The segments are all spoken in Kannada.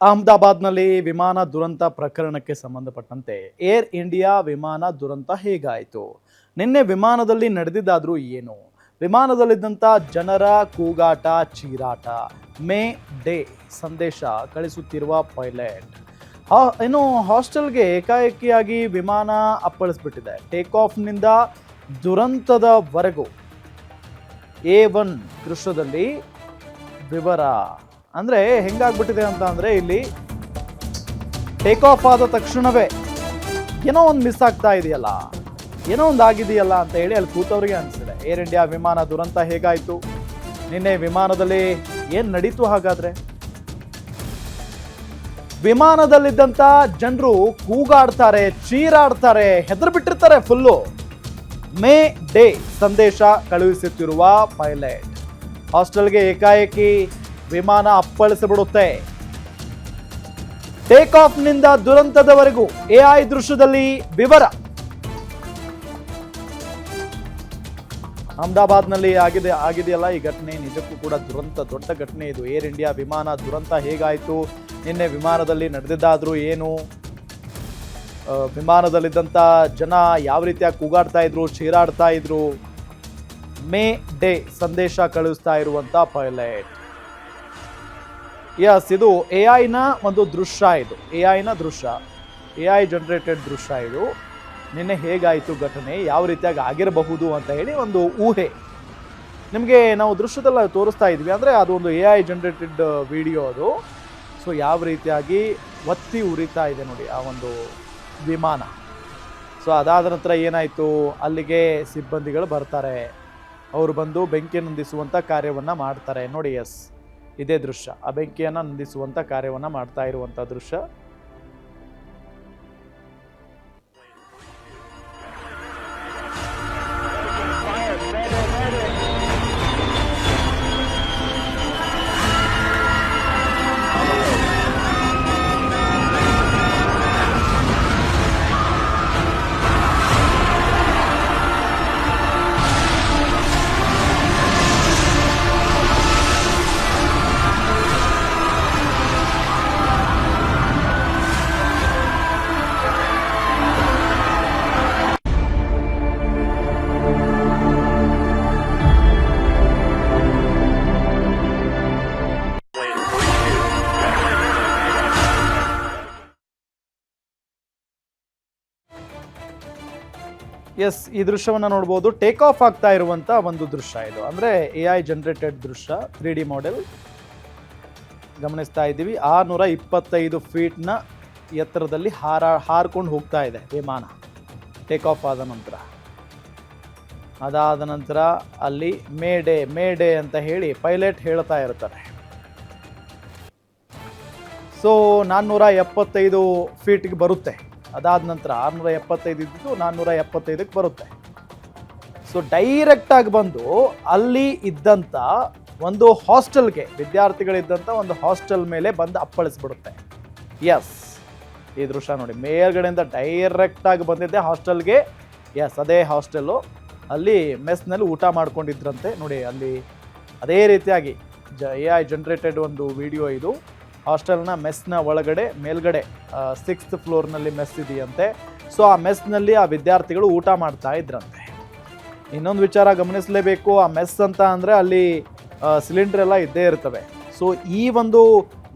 ಅಹಮದಾಬಾದ್ನಲ್ಲಿ ವಿಮಾನ ದುರಂತ ಪ್ರಕರಣಕ್ಕೆ ಸಂಬಂಧಪಟ್ಟಂತೆ ಏರ್ ಇಂಡಿಯಾ ವಿಮಾನ ದುರಂತ ಹೇಗಾಯಿತು? ನಿನ್ನೆ ವಿಮಾನದಲ್ಲಿ ನಡೆದಿದ್ದಾದರೂ ಏನು? ವಿಮಾನದಲ್ಲಿದ್ದಂಥ ಜನರ ಕೂಗಾಟ, ಚೀರಾಟ, ಮೇ ಡೇ ಸಂದೇಶ ಕಳಿಸುತ್ತಿರುವ ಪೈಲಟ್. ಏನು ಹಾಸ್ಟೆಲ್ಗೆ ಏಕಾಏಕಿಯಾಗಿ ವಿಮಾನ ಅಪ್ಪಳಿಸ್ಬಿಟ್ಟಿದೆ. ಟೇಕ್ ಆಫ್ನಿಂದ ದುರಂತದವರೆಗೂ ಎ ಒನ್ ದೃಶ್ಯದಲ್ಲಿ ವಿವರ. ಅಂದರೆ ಹೆಂಗಾಗ್ಬಿಟ್ಟಿದೆ ಅಂತ ಅಂದರೆ ಇಲ್ಲಿ ಟೇಕ್ ಆಫ್ ಆದ ತಕ್ಷಣವೇ ಏನೋ ಒಂದು ಮಿಸ್ ಆಗ್ತಾ ಇದೆಯಲ್ಲ, ಏನೋ ಒಂದು ಆಗಿದೆಯಲ್ಲ ಅಂತ ಹೇಳಿ ಅಲ್ಲಿ ಕೂತವ್ರಿಗೆ ಅನಿಸಿದೆ. ಏರ್ ಇಂಡಿಯಾ ವಿಮಾನ ದುರಂತ ಹೇಗಾಯಿತು? ನಿನ್ನೆ ವಿಮಾನದಲ್ಲಿ ಏನು ನಡೀತು ಹಾಗಾದ್ರೆ? ವಿಮಾನದಲ್ಲಿದ್ದಂಥ ಜನರು ಕೂಗಾಡ್ತಾರೆ, ಚೀರಾಡ್ತಾರೆ, ಹೆದರ್ ಬಿಟ್ಟಿರ್ತಾರೆ ಫುಲ್ಲು ಮೇ ಡೇ ಸಂದೇಶ ಕಳುಹಿಸುತ್ತಿರುವ ಪೈಲಟ್ ಹಾಸ್ಟೆಲ್ಗೆ ಏಕಾಏಕಿ ವಿಮಾನ ಅಪ್ಪಳಿಸಿಬಿಡುತ್ತೆ. ಟೇಕ್ ಆಫ್ನಿಂದ ದುರಂತದವರೆಗೂ ಎಐ ದೃಶ್ಯದಲ್ಲಿ ವಿವರ. ಅಹಮದಾಬಾದ್ನಲ್ಲಿ ಆಗಿದೆ, ಆಗಿದೆಯಲ್ಲ ಈ ಘಟನೆ. ನಿಜಕ್ಕೂ ಕೂಡ ದುರಂತ, ದೊಡ್ಡ ಘಟನೆ ಇದು. ಏರ್ ಇಂಡಿಯಾ ವಿಮಾನ ದುರಂತ ಹೇಗಾಯಿತು? ನಿನ್ನೆ ವಿಮಾನದಲ್ಲಿ ನಡೆದಿದ್ದಾದರೂ ಏನು? ವಿಮಾನದಲ್ಲಿದ್ದಂಥ ಜನ ಯಾವ ರೀತಿಯಾಗಿ ಕೂಗಾಡ್ತಾ ಇದ್ರು, ಚೀರಾಡ್ತಾ ಇದ್ರು? ಮೇ ಡೇ ಸಂದೇಶ ಕಳುಹಿಸ್ತಾ ಇರುವಂತ ಪೈಲಟ್. ಯಸ್ ಇದು ಎ ಐನ ಒಂದು ದೃಶ್ಯ ಇದು. ಎ ಐನ ದೃಶ್ಯ. ಎ ಐ ಜನರೇಟೆಡ್ ದೃಶ್ಯ ಇದು. ನಿನ್ನೆ ಹೇಗಾಯಿತು ಘಟನೆ? ಯಾವ ರೀತಿಯಾಗಿ ಆಗಿರಬಹುದು ಅಂತ ಹೇಳಿ ಒಂದು ಊಹೆ. ನಿಮಗೆ ನಾವು ದೃಶ್ಯದಲ್ಲ ತೋರಿಸ್ತಾ ಇದ್ವಿ ಅಂದರೆ ಅದು ಒಂದು ಎ ಐ ಜನರೇಟೆಡ್ ವಿಡಿಯೋ ಅದು. ಸೊ ಯಾವ ರೀತಿಯಾಗಿ ಒತ್ತಿ ಉರಿತಾ ಇದೆ ನೋಡಿ ಆ ಒಂದು ವಿಮಾನ. ಸೊ ಅದಾದ ನಂತರ ಏನಾಯಿತು? ಅಲ್ಲಿಗೆ ಸಿಬ್ಬಂದಿಗಳು ಬರ್ತಾರೆ. ಅವರು ಬಂದು ಬೆಂಕಿ ನಂದಿಸುವಂಥ ಕಾರ್ಯವನ್ನು ಮಾಡ್ತಾರೆ. ನೋಡಿ ಎಸ್ ಇದೇ ದೃಶ್ಯ. ಆ ಬೆಂಕಿಯನ್ನು ನಂದಿಸುವಂಥ ಕಾರ್ಯವನ್ನು ಮಾಡ್ತಾ ಇರುವಂಥ ದೃಶ್ಯ. ಎಸ್, ಈ ದೃಶ್ಯವನ್ನು ನೋಡ್ಬೋದು. ಟೇಕ್ ಆಫ್ ಆಗ್ತಾ ಇರುವಂಥ ಒಂದು ದೃಶ್ಯ ಇದು. ಅಂದರೆ ಎ ಐ ಜನರೇಟೆಡ್ ದೃಶ್ಯ ತ್ರೀ ಡಿ ಮಾಡೆಲ್ ಗಮನಿಸ್ತಾ ಇದ್ದೀವಿ. ಆರುನೂರ ಇಪ್ಪತ್ತೈದು ಫೀಟ್ನ ಎತ್ತರದಲ್ಲಿ ಹಾರ, ಹಾರ್ಕೊಂಡು ಹೋಗ್ತಾ ಇದೆ ವಿಮಾನ. ಟೇಕ್ ಆಫ್ ಆದ ನಂತರ. ಅದಾದ ನಂತರ ಅಲ್ಲಿ ಮೇ ಡೇ ಮೇ ಡೇ ಅಂತ ಹೇಳಿ ಪೈಲಟ್ ಹೇಳ್ತಾ ಇರ್ತಾರೆ. ಸೊ ನಾನ್ನೂರ ಎಪ್ಪತ್ತೈದು ಫೀಟ್ಗೆ ಬರುತ್ತೆ. ಅದಾದ ನಂತರ ಆರುನೂರ ಎಪ್ಪತ್ತೈದು ಇದ್ದಿದ್ದು ನಾನ್ನೂರ ಎಪ್ಪತ್ತೈದಕ್ಕೆ ಬರುತ್ತೆ. ಸೊ ಡೈರೆಕ್ಟಾಗಿ ಬಂದು ಅಲ್ಲಿ ಇದ್ದಂಥ ಒಂದು ಹಾಸ್ಟೆಲ್ಗೆ ವಿದ್ಯಾರ್ಥಿಗಳಿದ್ದಂಥ ಒಂದು ಹಾಸ್ಟೆಲ್ ಮೇಲೆ ಬಂದು ಅಪ್ಪಳಿಸ್ಬಿಡುತ್ತೆ. ಎಸ್ ಈ ದೃಶ್ಯ ನೋಡಿ, ಮೇಲ್ಗಡೆಯಿಂದ ಡೈರೆಕ್ಟಾಗಿ ಬಂದಿದ್ದೆ ಹಾಸ್ಟೆಲ್ಗೆ. ಎಸ್ ಅದೇ ಹಾಸ್ಟೆಲ್ಲು. ಅಲ್ಲಿ ಮೆಸ್ನಲ್ಲಿ ಊಟ ಮಾಡ್ಕೊಂಡಿದ್ರಂತೆ. ನೋಡಿ, ಅಲ್ಲಿ ಅದೇ ರೀತಿಯಾಗಿ ಜ ಎ ಐ ಜನ್ರೇಟೆಡ್ ಒಂದು ವಿಡಿಯೋ ಇದು. ಹಾಸ್ಟೆಲ್ನ ಮೆಸ್ನ ಒಳಗಡೆ ಮೇಲ್ಗಡೆ ಸಿಕ್ಸ್ತ್ ಫ್ಲೋರ್ನಲ್ಲಿ ಮೆಸ್ ಇದೆಯಂತೆ. ಸೊ, ಆ ಮೆಸ್ನಲ್ಲಿ ಆ ವಿದ್ಯಾರ್ಥಿಗಳು ಊಟ ಮಾಡ್ತಾ ಇದ್ರಂತೆ. ಇನ್ನೊಂದು ವಿಚಾರ ಗಮನಿಸಲೇಬೇಕು, ಆ ಮೆಸ್ ಅಂತ ಅಂದರೆ ಅಲ್ಲಿ ಸಿಲಿಂಡರ್ ಎಲ್ಲ ಇದ್ದೇ ಇರ್ತವೆ. ಸೊ, ಈ ಒಂದು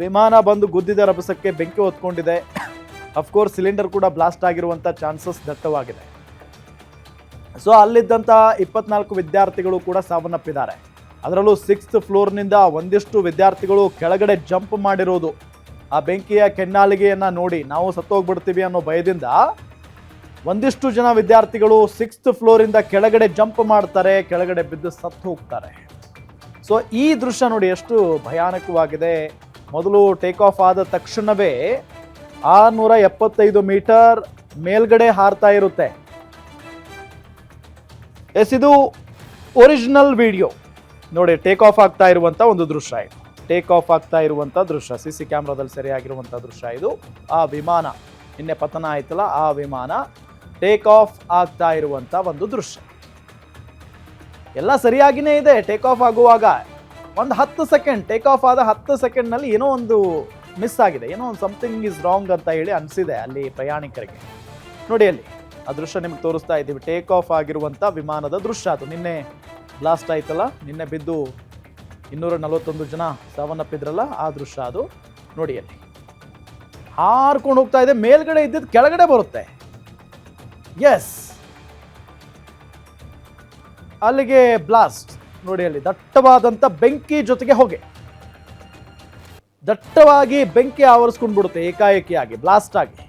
ವಿಮಾನ ಬಂದು ಗುದ್ದಿದ ರಭಸಕ್ಕೆ ಬೆಂಕಿ ಹೊತ್ಕೊಂಡಿದೆ. ಅಫ್ಕೋರ್ಸ್ ಸಿಲಿಂಡರ್ ಕೂಡ ಬ್ಲಾಸ್ಟ್ ಆಗಿರುವಂಥ ಚಾನ್ಸಸ್ ದಟ್ಟವಾಗಿದೆ ಸೊ ಅಲ್ಲಿದ್ದಂಥ ಇಪ್ಪತ್ನಾಲ್ಕು ವಿದ್ಯಾರ್ಥಿಗಳು ಕೂಡ ಸಾವನ್ನಪ್ಪಿದ್ದಾರೆ. ಅದರಲ್ಲೂ ಸಿಕ್ಸ್ತ್ ಫ್ಲೋರ್ನಿಂದ ಒಂದಿಷ್ಟು ವಿದ್ಯಾರ್ಥಿಗಳು ಕೆಳಗಡೆ ಜಂಪ್ ಮಾಡಿರೋದು. ಆ ಬೆಂಕಿಯ ಕೆನ್ನಾಲಿಗೆಯನ್ನು ನೋಡಿ ನಾವು ಸತ್ತೋಗ್ಬಿಡ್ತೀವಿ ಅನ್ನೋ ಭಯದಿಂದ ಒಂದಿಷ್ಟು ಜನ ವಿದ್ಯಾರ್ಥಿಗಳು ಸಿಕ್ಸ್ತ್ ಫ್ಲೋರಿಂದ ಕೆಳಗಡೆ ಜಂಪ್ ಮಾಡ್ತಾರೆ, ಕೆಳಗಡೆ ಬಿದ್ದು ಸತ್ತು ಹೋಗ್ತಾರೆ. ಸೊ ಈ ದೃಶ್ಯ ನೋಡಿ ಎಷ್ಟು ಭಯಾನಕವಾಗಿದೆ. ಮೊದಲು ಟೇಕ್ ಆಫ್ ಆದ ತಕ್ಷಣವೇ ಆರುನೂರ ಎಪ್ಪತ್ತೈದು ಮೀಟರ್ ಮೇಲ್ಗಡೆ ಹಾರ್ತಾ ಇರುತ್ತೆ. ಎಸ್, ಇದು ಒರಿಜಿನಲ್ ವಿಡಿಯೋ ನೋಡಿ ಟೇಕ್ ಆಫ್ ಆಗ್ತಾ ಇರುವಂಥ ಒಂದು ದೃಶ್ಯ ಇದು. ಟೇಕ್ ಆಫ್ ಆಗ್ತಾ ಇರುವಂಥ ದೃಶ್ಯ. ಸಿ ಸಿ ಕ್ಯಾಮ್ರಾದಲ್ಲಿ ಸರಿಯಾಗಿರುವಂಥ ದೃಶ್ಯ ಇದು. ಆ ವಿಮಾನ, ನಿನ್ನೆ ಪತನ ಆಯ್ತಲ್ಲ, ಆ ವಿಮಾನ ಟೇಕ್ ಆಫ್ ಆಗ್ತಾ ಇರುವಂಥ ಒಂದು ದೃಶ್ಯ. ಎಲ್ಲ ಸರಿಯಾಗಿನೇ ಇದೆ. ಟೇಕ್ ಆಫ್ ಆಗುವಾಗ ಒಂದು ಹತ್ತು ಸೆಕೆಂಡ್ ಟೇಕ್ ಆಫ್ ಆದ ಹತ್ತು ಸೆಕೆಂಡ್ನಲ್ಲಿ ಏನೋ ಒಂದು ಮಿಸ್ ಆಗಿದೆ. ಏನೋ ಒಂದು ಸಮಥಿಂಗ್ ಇಸ್ ರಾಂಗ್ ಅಂತ ಹೇಳಿ ಅನಿಸಿದೆ ಅಲ್ಲಿ ಪ್ರಯಾಣಿಕರಿಗೆ. ನೋಡಿ ಅಲ್ಲಿ, ಆ ದೃಶ್ಯ ನಿಮ್ಗೆ ತೋರಿಸ್ತಾ ಇದ್ದೀವಿ. ಟೇಕ್ ಆಫ್ ಆಗಿರುವಂಥ ವಿಮಾನದ ದೃಶ್ಯ ಅದು. ನಿನ್ನೆ ಬ್ಲಾಸ್ಟ್ ಆಯ್ತಲ್ಲ? ನಿನ್ನೆ ಬಿದ್ದು ಇನ್ನೂರ ನಲವತ್ತೊಂದು ಜನ ಸಾವನ್ನಪ್ಪಿದ್ರಲ್ಲ, ಆ ದೃಶ್ಯ ಅದು. ನೋಡಿ ಅಲ್ಲಿ. ಹಾರ್ಕೊಂಡು ಹೋಗ್ತಾ ಇದೆ, ಮೇಲ್ಗಡೆ ಇದ್ದಿದ್ದು ಕೆಳಗಡೆ ಬರುತ್ತೆ. ಎಸ್ ಅಲ್ಲಿಗೆ ಬ್ಲಾಸ್ಟ್ ನೋಡಿ ಅಲ್ಲಿ ದಟ್ಟವಾದಂಥ ಬೆಂಕಿ ಜೊತೆಗೆ ಹೋಗಿ. ದಟ್ಟವಾಗಿ ಬೆಂಕಿ ಆವರಿಸ್ಕೊಂಡು ಬಿಡುತ್ತೆ ಏಕಾಏಕಿಯಾಗಿ ಬ್ಲಾಸ್ಟ್ ಆಗಿ.